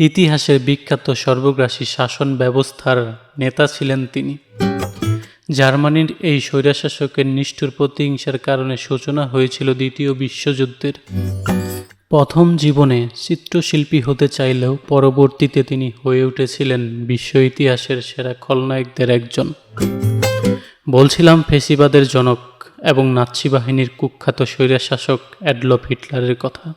ইতিহাসের বিখ্যাত সর্বগ্রাসী শাসন ব্যবস্থার নেতা ছিলেন তিনি। জার্মানির এই স্বৈরাশাসকের নিষ্ঠুর প্রতিহিংসার কারণে সূচনা হয়েছিল দ্বিতীয় বিশ্বযুদ্ধের। প্রথম জীবনে চিত্রশিল্পী হতে চাইলেও পরবর্তীতে তিনি হয়ে উঠেছিলেন বিশ্ব ইতিহাসের সেরা খলনায়কদের একজন। বলছিলাম ফেসিবাদের জনক এবং নাৎসি বাহিনীর কুখ্যাত স্বৈরাশাসক অ্যাডলফ হিটলারের কথা।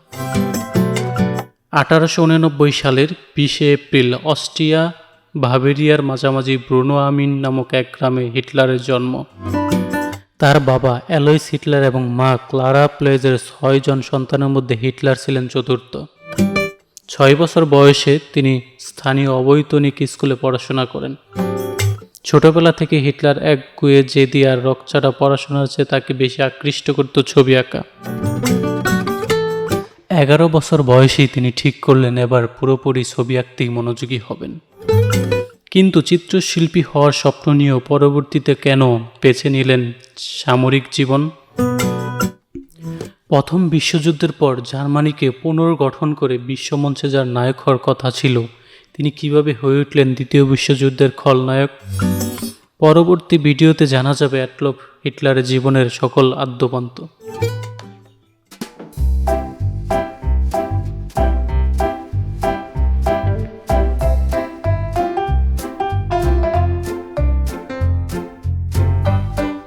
আঠারোশো উননব্বই সালের বিশে এপ্রিল অস্ট্রিয়া ভাভেরিয়ার মাঝামাঝি ব্রুনো আমিন নামক এক গ্রামে হিটলারের জন্ম। তার বাবা অ্যালোইস হিটলার এবং মা ক্লারা প্লেজের ছয়জন সন্তানের মধ্যে হিটলার ছিলেন চতুর্থ। ছয় বছর বয়সে তিনি স্থানীয় অবৈতনিক স্কুলে পড়াশোনা করেন। ছোটবেলা থেকে হিটলার এক গুয়ে জেদি আর রকচাটা পড়াশোনার চেয়ে তাকে বেশি আকৃষ্ট করত ছবি আঁকা। এগারো বছর বয়সেই তিনি ঠিক করলেন, এবার পুরোপুরি ছবি আঁকতেই মনোযোগী হবেন। কিন্তু চিত্রশিল্পী হওয়ার স্বপ্ন নিয়েও পরবর্তীতে কেন বেছে নিলেন সামরিক জীবন? প্রথম বিশ্বযুদ্ধের পর জার্মানিকে পুনর্গঠন করে বিশ্বমঞ্চে যার নায়ক হওয়ার কথা ছিল, তিনি কীভাবে হয়ে উঠলেন দ্বিতীয় বিশ্বযুদ্ধের খলনায়ক পরবর্তী ভিডিওতে জানা যাবে অ্যাটলফ হিটলারের জীবনের সকল আদ্যপান্ত।